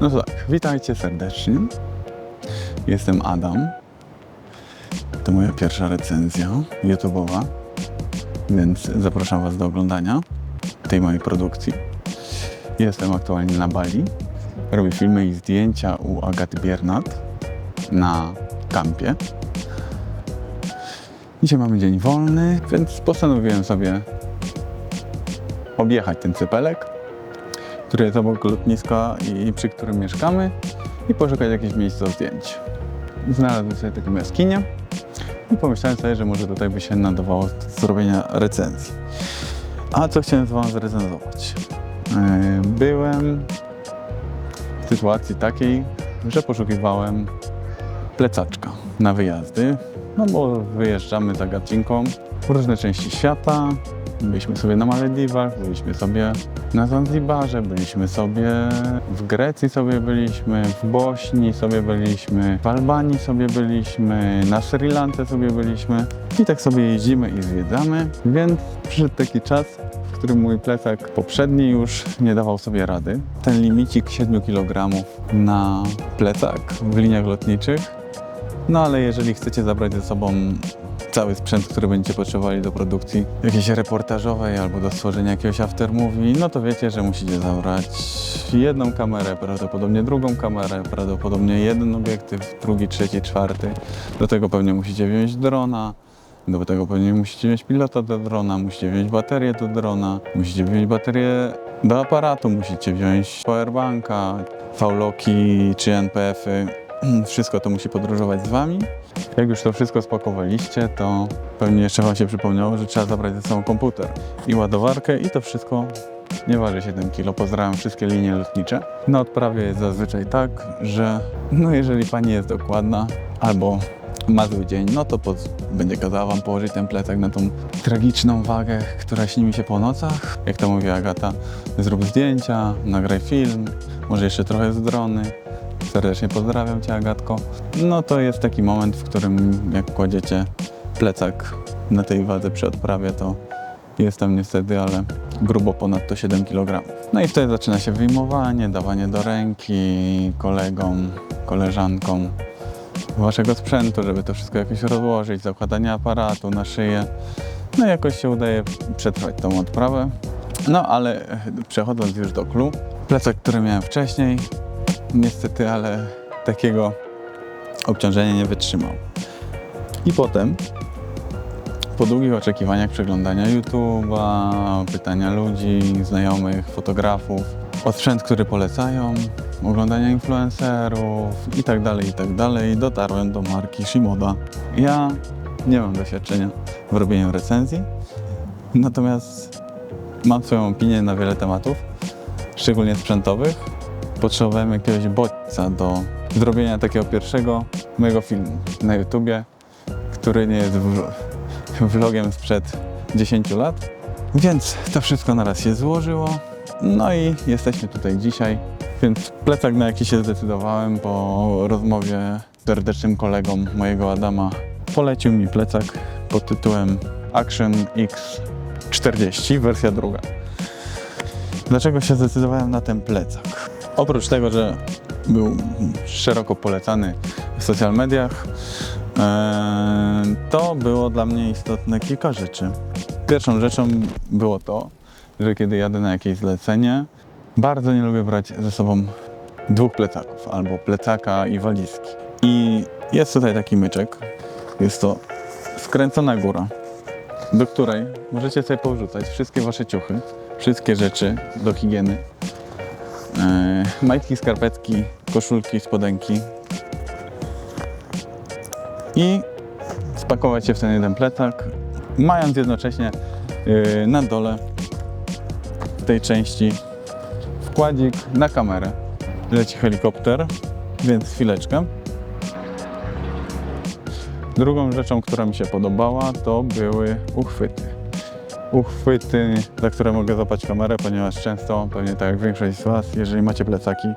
No to tak, witajcie serdecznie. Jestem Adam. To moja pierwsza recenzja YouTube'owa, więc zapraszam Was do oglądania tej mojej produkcji. Jestem aktualnie na Bali. Robię filmy i zdjęcia u Agaty Biernat na kampie. Dzisiaj mamy dzień wolny, więc postanowiłem sobie objechać ten cypelek, który jest obok lotniska i przy którym mieszkamy i poszukać jakieś miejsce do zdjęć. Znalazłem sobie taką jaskinię i pomyślałem sobie, że może tutaj by się nadawało do zrobienia recenzji. A co chciałem z Wami zrecenzować? Yy, Byłem w sytuacji takiej, że poszukiwałem plecaczka na wyjazdy, no bo wyjeżdżamy za gacinką w różne części świata. Byliśmy sobie na Malediwach, byliśmy sobie na Zanzibarze, byliśmy sobie w Grecji sobie byliśmy, w Bośni sobie byliśmy, w Albanii sobie byliśmy, na Sri Lance sobie byliśmy i tak sobie jeździmy i zwiedzamy, więc przyszedł taki czas, w którym mój plecak poprzedni już nie dawał sobie rady. Ten limicik 7 kg na plecak w liniach lotniczych no ale jeżeli chcecie zabrać ze sobą cały sprzęt, który będziecie potrzebowali do produkcji jakiejś reportażowej albo do stworzenia jakiegoś aftermovie, no to wiecie, że musicie zabrać jedną kamerę, prawdopodobnie drugą kamerę, prawdopodobnie jeden obiektyw, drugi, trzeci, czwarty. Do tego pewnie musicie wziąć drona. Do tego pewnie musicie wziąć pilota do drona, musicie wziąć baterię do drona, musicie wziąć baterię do aparatu, musicie wziąć powerbanka, V-Locki czy NPF-y. Wszystko to musi podróżować z Wami. Jak już to wszystko spakowaliście, to pewnie jeszcze Wam się przypomniało, że trzeba zabrać ze sobą komputer i ładowarkę i to wszystko nie waży 7 kg. Pozdrawiam wszystkie linie lotnicze. Na odprawie jest zazwyczaj tak, że no jeżeli Pani jest dokładna albo ma zły dzień, no to poz- będzie kazała Wam położyć ten plecak na tą tragiczną wagę, która śni mi się po nocach. Jak to mówi Agata, zrób zdjęcia, nagraj film, może jeszcze trochę z drony. Serdecznie pozdrawiam Cię, Agatko. No to jest taki moment, w którym jak kładziecie plecak na tej wadze przy odprawie, to jest tam niestety, ale grubo ponad to 7 kg. No i wtedy zaczyna się wyjmowanie, dawanie do ręki kolegom, koleżankom waszego sprzętu, żeby to wszystko jakoś rozłożyć, zakładanie aparatu na szyję. No i jakoś się udaje przetrwać tą odprawę. No ale e, przechodząc już do klu, plecak, który miałem wcześniej, niestety, ale takiego obciążenia nie wytrzymał. I potem, po długich oczekiwaniach przeglądania YouTube'a, pytania ludzi, znajomych, fotografów, o sprzęt, który polecają, oglądania influencerów i tak dalej, i tak dalej, dotarłem do marki Shimoda. Ja nie mam doświadczenia w robieniu recenzji, natomiast mam swoją opinię na wiele tematów, szczególnie sprzętowych. Potrzebowałem jakiegoś bodźca do zrobienia takiego pierwszego mojego filmu na YouTubie, który nie jest vlogiem sprzed 10 lat. Więc to wszystko naraz się złożyło. No i jesteśmy tutaj dzisiaj. Więc plecak, na jaki się zdecydowałem po rozmowie z serdecznym kolegą mojego Adama, polecił mi plecak pod tytułem Action X40, wersja druga. Dlaczego się zdecydowałem na ten plecak? Oprócz tego, że był szeroko polecany w social mediach, e, to było dla mnie istotne kilka rzeczy. Pierwszą rzeczą było to, że kiedy jadę na jakieś zlecenie, bardzo nie lubię brać ze sobą dwóch plecaków, albo plecaka i walizki. I jest tutaj taki myczek, jest to skręcona góra, do której możecie sobie porzucać wszystkie wasze ciuchy, wszystkie rzeczy do higieny, majtki, skarpetki, koszulki, spodenki i spakować je w ten jeden plecak, mając jednocześnie e, na dole tej części wkładzik na kamerę. Leci helikopter, więc chwileczkę. Drugą rzeczą, która mi się podobała, to były uchwyty. Uchwyty, za które mogę złapać kamerę, ponieważ często, pewnie tak jak większość z Was, jeżeli macie plecaki,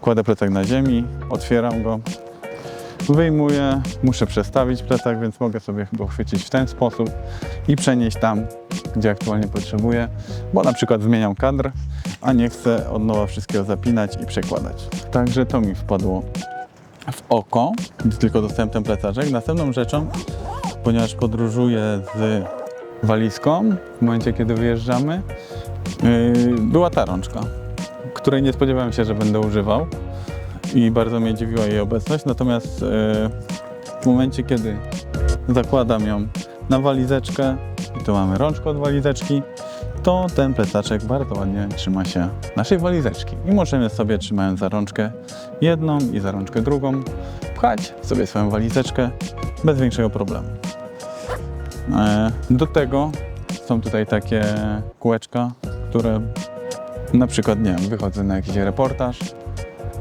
kładę plecak na ziemi, otwieram go, wyjmuję, muszę przestawić plecak, więc mogę sobie go chwycić w ten sposób i przenieść tam, gdzie aktualnie potrzebuję, bo na przykład zmieniam kadr, a nie chcę od nowa wszystkiego zapinać i przekładać. Także to mi wpadło w oko, gdy tylko dostałem ten plecaczek. Następną rzeczą, ponieważ podróżuję z walizką w momencie, kiedy wyjeżdżamy, yy, była ta rączka, której nie spodziewałem się, że będę używał i bardzo mnie dziwiła jej obecność. Natomiast yy, w momencie, kiedy zakładam ją na walizeczkę i tu mamy rączkę od walizeczki, to ten plecaczek bardzo ładnie trzyma się naszej walizeczki i możemy sobie trzymając za rączkę jedną i za rączkę drugą pchać sobie swoją walizeczkę bez większego problemu. E, Do tego są tutaj takie kółeczka, które na przykład, nie wiem, wychodzę na jakiś reportaż,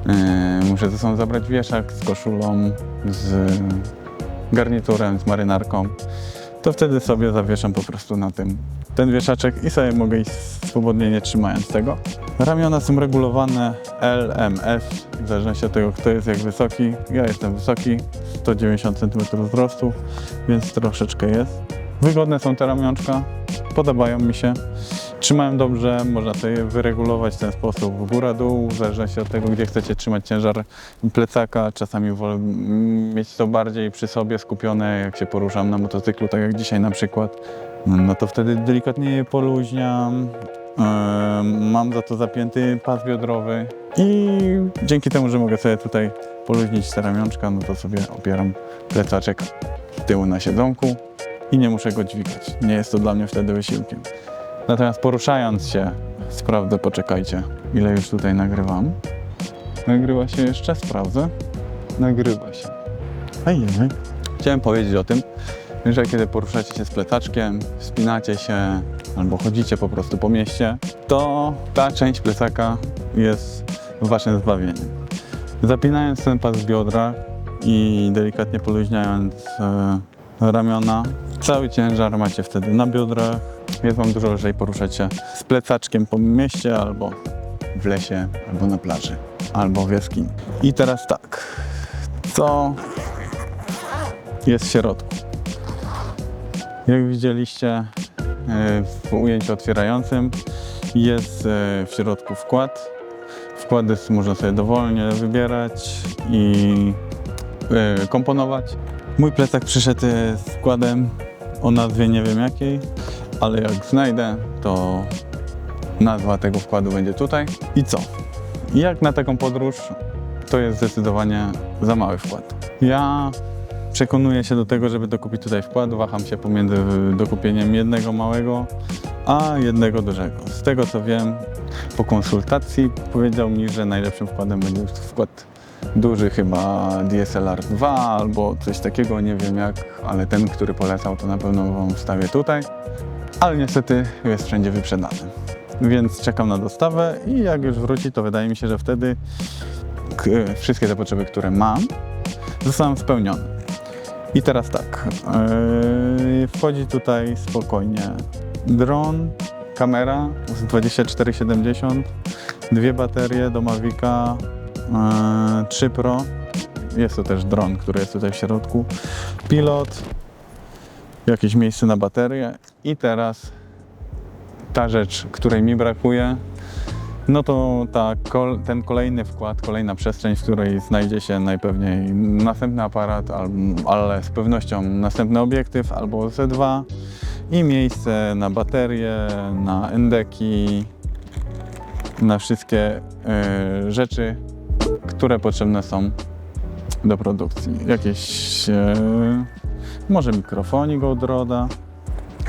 e, muszę ze sobą zabrać wieszak z koszulą, z garniturem, z marynarką, to wtedy sobie zawieszam po prostu na tym ten wieszaczek i sobie mogę iść swobodnie nie trzymając tego. Ramiona są regulowane L, M, S, w zależności od tego kto jest jak wysoki. Ja jestem wysoki, 190 cm wzrostu, więc troszeczkę jest. Wygodne są te ramionczka, podobają mi się. Trzymają dobrze, można sobie wyregulować w ten sposób w górę-dół, w zależności od tego, gdzie chcecie trzymać ciężar plecaka. Czasami wolę mieć to bardziej przy sobie skupione, jak się poruszam na motocyklu, tak jak dzisiaj na przykład. No to wtedy delikatnie je poluźniam. Mam za to zapięty pas biodrowy i dzięki temu, że mogę sobie tutaj poluźnić te ramionczka, no to sobie opieram plecaczek z tyłu na siedzonku i nie muszę go dźwigać. Nie jest to dla mnie wtedy wysiłkiem. Natomiast poruszając się, sprawdzę, poczekajcie, ile już tutaj nagrywam. Nagrywa się jeszcze? Sprawdzę. Nagrywa się. Ajej. Chciałem powiedzieć o tym, że kiedy poruszacie się z plecaczkiem, wspinacie się albo chodzicie po prostu po mieście, to ta część plecaka jest waszym zbawieniem. Zapinając ten pas z biodra i delikatnie poluźniając e, ramiona, cały ciężar macie wtedy na biodrach. Jest wam dużo lżej poruszać się z plecaczkiem po mieście albo w lesie, albo na plaży, albo w jaskini. I teraz tak, co jest w środku? Jak widzieliście e, w ujęciu otwierającym jest e, w środku wkład. Wkłady można sobie dowolnie wybierać i e, komponować. Mój plecak przyszedł z wkładem o nazwie nie wiem jakiej, ale jak znajdę, to nazwa tego wkładu będzie tutaj. I co? Jak na taką podróż, to jest zdecydowanie za mały wkład. Ja przekonuję się do tego, żeby dokupić tutaj wkład. Waham się pomiędzy dokupieniem jednego małego, a jednego dużego. Z tego co wiem, po konsultacji powiedział mi, że najlepszym wkładem będzie wkład duży, chyba DSLR 2 albo coś takiego, nie wiem jak, ale ten, który polecał, to na pewno Wam wstawię tutaj. Ale niestety jest wszędzie wyprzedany. Więc czekam na dostawę i jak już wróci, to wydaje mi się, że wtedy wszystkie te potrzeby, które mam, zostaną spełnione. I teraz tak, yy, wchodzi tutaj spokojnie dron, kamera z 2470, dwie baterie do Mavica 3 Pro, jest to też dron, który jest tutaj w środku, pilot, jakieś miejsce na baterię. I teraz ta rzecz, której mi brakuje, no to ta, ten kolejny wkład, kolejna przestrzeń, w której znajdzie się najpewniej następny aparat, al- ale z pewnością następny obiektyw albo Z2 i miejsce na baterie, na endeki, na wszystkie e, rzeczy, które potrzebne są do produkcji. Jakieś e, może mikrofonik od Roda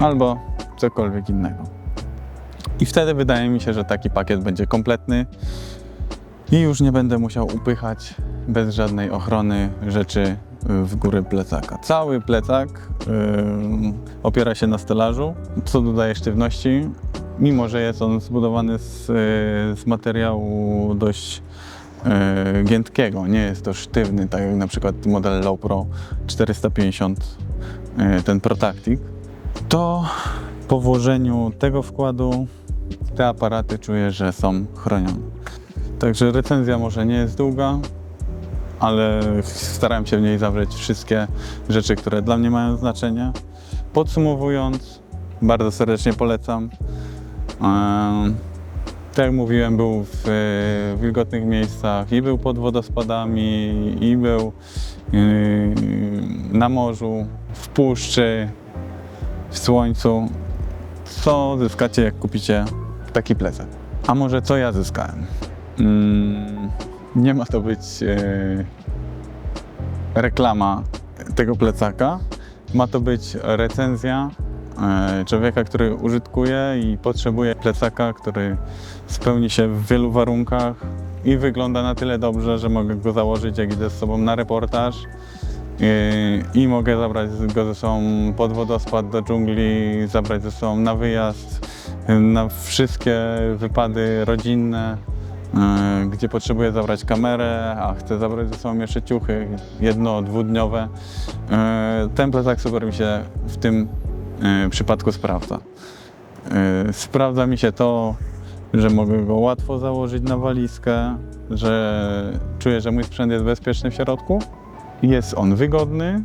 albo cokolwiek innego. I wtedy wydaje mi się, że taki pakiet będzie kompletny i już nie będę musiał upychać bez żadnej ochrony rzeczy w górę plecaka. Cały plecak y, opiera się na stelażu, co dodaje sztywności, mimo że jest on zbudowany z, y, z materiału dość giętkiego. Nie jest to sztywny, tak jak na przykład model Low Pro 450, y, ten Protactic. To po włożeniu tego wkładu te aparaty czuję, że są chronione. Także recenzja może nie jest długa, ale starałem się w niej zawrzeć wszystkie rzeczy, które dla mnie mają znaczenie. Podsumowując, bardzo serdecznie polecam. Em, Tak jak mówiłem, był w e, wilgotnych miejscach i był pod wodospadami, i był yy, na morzu, w puszczy, w słońcu. Co zyskacie, jak kupicie taki plecak? A może co ja zyskałem? Mm, nie ma to być e, reklama tego plecaka. Ma to być recenzja e, człowieka, który użytkuje i potrzebuje plecaka, który spełni się w wielu warunkach i wygląda na tyle dobrze, że mogę go założyć, jak idę z sobą na reportaż. I, I mogę zabrać go ze sobą pod wodospad do dżungli, zabrać ze sobą na wyjazd, na wszystkie wypady rodzinne, e, gdzie potrzebuję zabrać kamerę, a chcę zabrać ze sobą jeszcze ciuchy jedno, dwudniowe. E, Ten plecak super mi się w tym e, przypadku sprawdza. E, Sprawdza mi się to, że mogę go łatwo założyć na walizkę, że czuję, że mój sprzęt jest bezpieczny w środku. Jest on wygodny.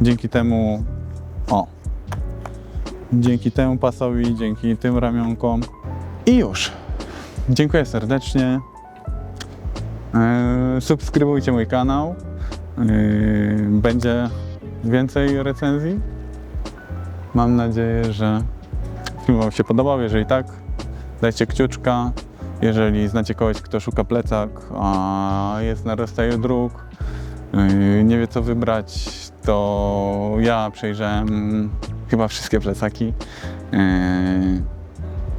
Dzięki temu, o, dzięki temu pasowi, dzięki tym ramionkom i już. Dziękuję serdecznie. Eee, subskrybujcie mój kanał. Eee, będzie więcej recenzji. Mam nadzieję, że film Wam się podobał. Jeżeli tak, dajcie kciuczka. Jeżeli znacie kogoś, kto szuka plecak, a jest na rozstaju dróg, nie wie co wybrać, to ja przejrzałem chyba wszystkie plecaki, yy,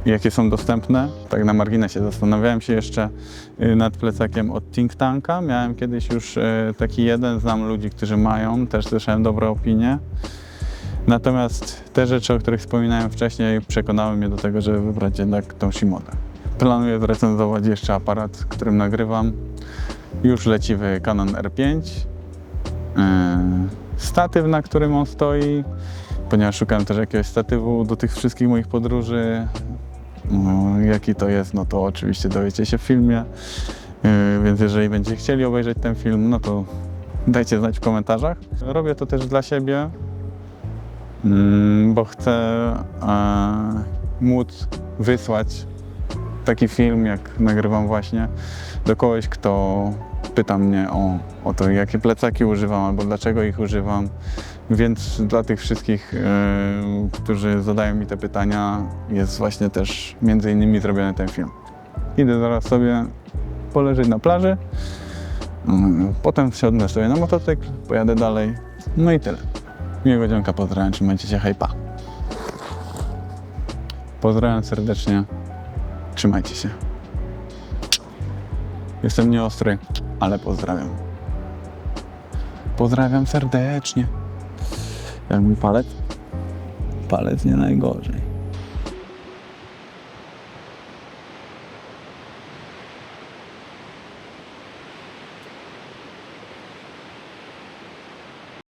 jakie są dostępne. Tak na marginesie zastanawiałem się jeszcze yy, nad plecakiem od Think Tanka. Miałem kiedyś już yy, taki jeden, znam ludzi, którzy mają, też słyszałem dobre opinie. Natomiast te rzeczy, o których wspominałem wcześniej, przekonały mnie do tego, żeby wybrać jednak tą Shimodę. Planuję zrecenzować jeszcze aparat, którym nagrywam. Już leci w Canon R5. Yy, Statyw, na którym on stoi, ponieważ szukałem też jakiegoś statywu do tych wszystkich moich podróży. No, jaki to jest, no to oczywiście dowiecie się w filmie. Yy, Więc jeżeli będziecie chcieli obejrzeć ten film, no to dajcie znać w komentarzach. Robię to też dla siebie, bo chcę e, móc wysłać taki film, jak nagrywam właśnie, do kogoś, kto pyta mnie o, o to, jakie plecaki używam albo dlaczego ich używam. Więc dla tych wszystkich, e, którzy zadają mi te pytania, jest właśnie też między innymi zrobiony ten film. Idę zaraz sobie poleżeć na plaży, mm, potem wsiądę sobie na motocykl, pojadę dalej, no i tyle. Miłego dzionka, pozdrawiam, trzymajcie się, hejpa. Pozdrawiam serdecznie, trzymajcie się. Jestem nieostry, ale pozdrawiam. Pozdrawiam serdecznie. Jak mój palec? Palec nie najgorzej.